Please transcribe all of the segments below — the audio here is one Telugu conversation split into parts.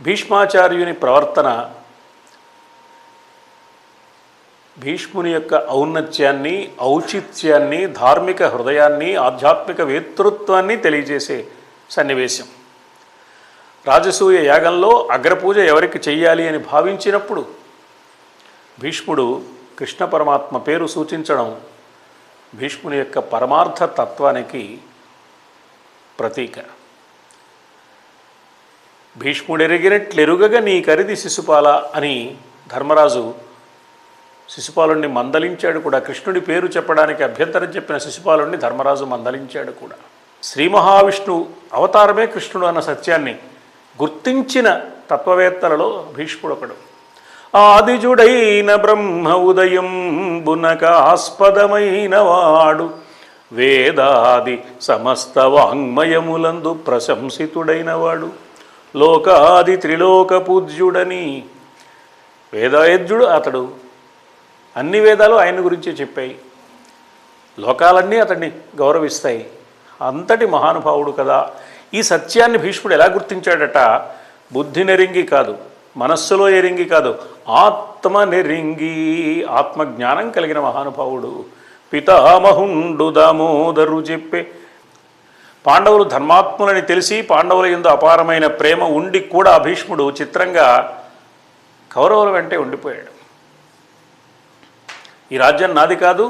భీష్మాచార్యుని ప్రవర్తన భీష్ముని యొక్క ఔన్నత్యాన్ని ఔచిత్యాన్ని ధార్మిక హృదయాన్ని ఆధ్యాత్మిక వేతృత్వాన్ని తెలియజేసే సన్నివేశం. రాజసూయ యాగంలో అగ్రపూజ ఎవరికి చెయ్యాలి అని భావించినప్పుడు భీష్ముడు కృష్ణ పరమాత్మ పేరు సూచించడం భీష్ముని యొక్క పరమార్థ తత్వానికి ప్రతీక. భీష్ముడెరిగినట్లెరుగగా నీ కరిది శిశుపాల అని ధర్మరాజు శిశుపాలుణ్ణి మందలించాడు కూడా. కృష్ణుడి పేరు చెప్పడానికి అభ్యంతరం చెప్పిన శిశుపాలుణ్ణి ధర్మరాజు మందలించాడు కూడా. శ్రీ మహావిష్ణు అవతారమే కృష్ణుడు అన్న సత్యాన్ని గుర్తించిన తత్వవేత్తలలో భీష్ముడు ఒకడు ఆదిజుడైన బ్రహ్మ ఉదయం బునక ఆస్పదమైన వాడు వేదాది సమస్త వాంగ్మయములందు ప్రశంసితుడైన వాడు. లోకాది త్రిలోక పూజ్యుడని వేదాయజ్ఞుడు అతడు. అన్ని వేదాలు ఆయన గురించే చెప్పాయి. లోకాలన్నీ అతన్ని గౌరవిస్తాయి. అంతటి మహానుభావుడు కదా. ఈ సత్యాన్ని భీష్ముడు ఎలా గుర్తించాడట? బుద్ధి నెరింగి కాదు. మనస్సులో ఎరింగి కాదు. ఆత్మ నెరింగి ఆత్మజ్ఞానం కలిగిన మహానుభావుడు. పితామహుండు దామోదరు చెప్పే పాండవులు ధర్మాత్ములని తెలిసి పాండవుల ఎందు అపారమైన ప్రేమ ఉండి కూడా భీష్ముడు చిత్రంగా కౌరవుల వెంటే ఉండిపోయాడు. ఈ రాజ్యం నాది కాదు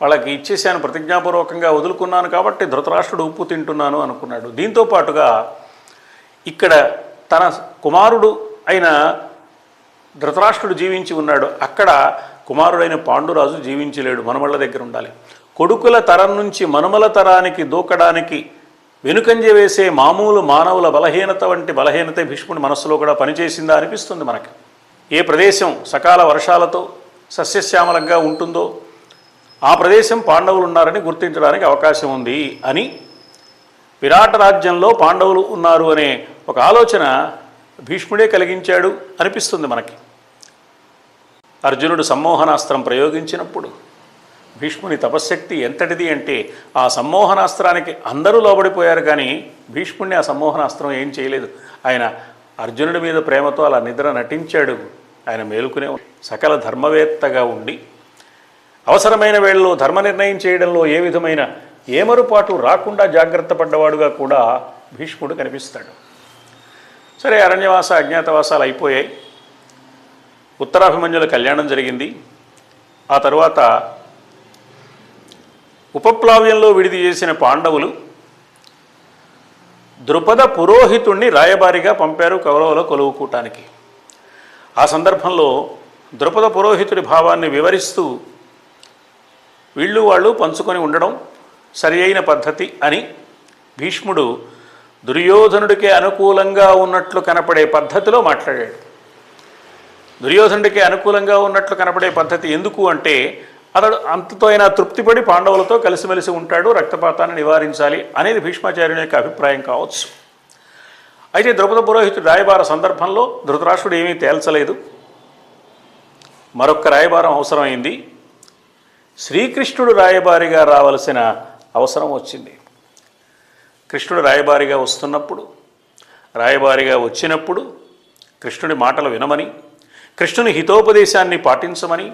వాళ్ళకి ఇచ్చేసాను ప్రతిజ్ఞాపూర్వకంగా వదులుకున్నాను కాబట్టి ధృతరాష్ట్రుడు ఉప్పు తింటున్నాను అనుకున్నాడు. దీంతో పాటుగా ఇక్కడ తన కుమారుడు అయిన ధృతరాష్ట్రుడు జీవించి ఉన్నాడు. అక్కడ కుమారుడైన పాండురాజు జీవించలేడు మనమళ్ళ దగ్గర ఉండాలి. కొడుకుల తరం నుంచి మనుమల తరానికి దూకడానికి వెనుకంజ వేసే మామూలు మానవుల బలహీనత వంటి బలహీనత భీష్ముడి మనస్సులో కూడా పనిచేసిందా అనిపిస్తుంది మనకి. ఏ ప్రదేశం సకాల వర్షాలతో సస్యశ్యామలంగా ఉంటుందో ఆ ప్రదేశం పాండవులు ఉన్నారని గుర్తించడానికి అవకాశం ఉంది అని విరాట రాజ్యంలో పాండవులు ఉన్నారు అనే ఒక ఆలోచన భీష్ముడే కలిగించాడు అనిపిస్తుంది మనకి. అర్జునుడు సమ్మోహనాస్త్రం ప్రయోగించినప్పుడు భీష్ముని తపశ్శక్తి ఎంతటిది అంటే ఆ సమ్మోహనాస్త్రానికి అందరూ లోబడిపోయారు కానీ భీష్ముడిని ఆ సమ్మోహనాస్త్రం ఏం చేయలేదు. ఆయన అర్జునుడి మీద ప్రేమతో అలా నిద్ర నటించాడు. ఆయన మేలుకునే సకల ధర్మవేత్తగా ఉండి అవసరమైన వేళలో ధర్మ నిర్ణయం చేయడంలో ఏ విధమైన ఏమరుపాటు రాకుండా జాగ్రత్త పడ్డవాడుగా కూడా భీష్ముడు కనిపిస్తాడు. సరే అరణ్యవాస అజ్ఞాతవాసాలు అయిపోయాయి. ఉత్తరాభిమన్యుల కళ్యాణం జరిగింది. ఆ తర్వాత ఉపప్లావ్యంలో విడిది చేసిన పాండవులు ద్రుపద పురోహితుణ్ణి రాయబారిగా పంపారు కౌరవుల కొలువుకూటానికి ఆ సందర్భంలో ద్రుపద పురోహితుడి భావాన్ని వివరిస్తూ వీళ్ళు వాళ్ళు పంచుకొని ఉండడం సరి అయిన పద్ధతి అని భీష్ముడు దుర్యోధనుడికి అనుకూలంగా ఉన్నట్లు కనపడే పద్ధతిలో మాట్లాడాడు. దుర్యోధనుడికి అనుకూలంగా ఉన్నట్లు కనపడే పద్ధతి ఎందుకు అంటే అతడు అంతతో అయినా తృప్తిపడి పాండవులతో కలిసిమెలిసి ఉంటాడు రక్తపాతాన్ని నివారించాలి అనేది భీష్మాచార్యుని యొక్క అభిప్రాయం కావచ్చు. అయితే ద్రౌపద పురోహితుడు రాయబార సందర్భంలో ధృతరాష్ట్రుడు ఏమీ తేల్చలేదు. మరొక్క రాయబారం అవసరమైంది. శ్రీకృష్ణుడు రాయబారిగా రావలసిన అవసరం వచ్చింది. కృష్ణుడు రాయబారిగా వస్తున్నప్పుడు రాయబారిగా వచ్చినప్పుడు కృష్ణుడి మాటలు వినమని కృష్ణుని హితోపదేశాన్ని పాటించమని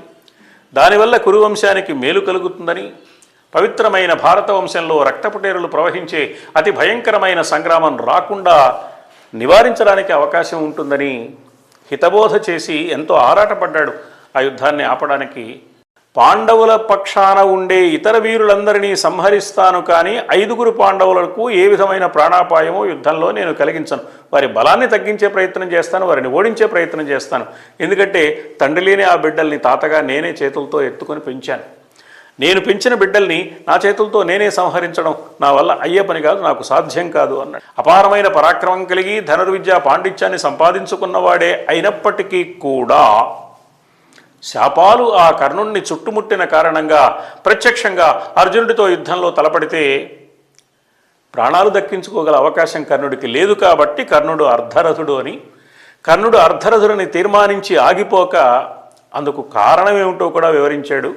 దానివల్ల కురువంశానికి మేలు కలుగుతుందని పవిత్రమైన భారత వంశంలో రక్తపుటేరులు ప్రవహించే అతి భయంకరమైన సంగ్రామం రాకుండా నివారించడానికి అవకాశం ఉంటుందని హితబోధ చేసి ఎంతో ఆరాటపడ్డాడు ఆ యుద్ధాన్ని ఆపడానికి పాండవుల పక్షాన ఉండే ఇతర వీరులందరినీ సంహరిస్తాను కానీ ఐదుగురు పాండవులకు ఏ విధమైన ప్రాణాపాయమో యుద్ధంలో నేను కలిగించను. వారి బలాన్ని తగ్గించే ప్రయత్నం చేస్తాను వారిని ఓడించే ప్రయత్నం చేస్తాను. ఎందుకంటే తండ్రి లేని ఆ బిడ్డల్ని తాతగా నేనే చేతులతో ఎత్తుకొని పెంచాను. నేను పెంచిన బిడ్డల్ని నా చేతులతో నేనే సంహరించడం నా వల్ల అయ్యే పని కాదు నాకు సాధ్యం కాదు అన్నాడు. అపారమైన పరాక్రమం కలిగి ధనుర్విద్య పాండిత్యాన్ని సంపాదించుకున్నవాడే అయినప్పటికీ కూడా శాపాలు ఆ కర్ణుణ్ణి చుట్టుముట్టిన కారణంగా ప్రత్యక్షంగా అర్జునుడితో యుద్ధంలో తలపడితే ప్రాణాలు దక్కించుకోగల అవకాశం కర్ణుడికి లేదు కాబట్టి కర్ణుడు అర్ధరథుడు అని. కర్ణుడు అర్ధరథుడిని తీర్మానించి ఆగిపోక అందుకు కారణమేమిటో కూడా వివరించాడు.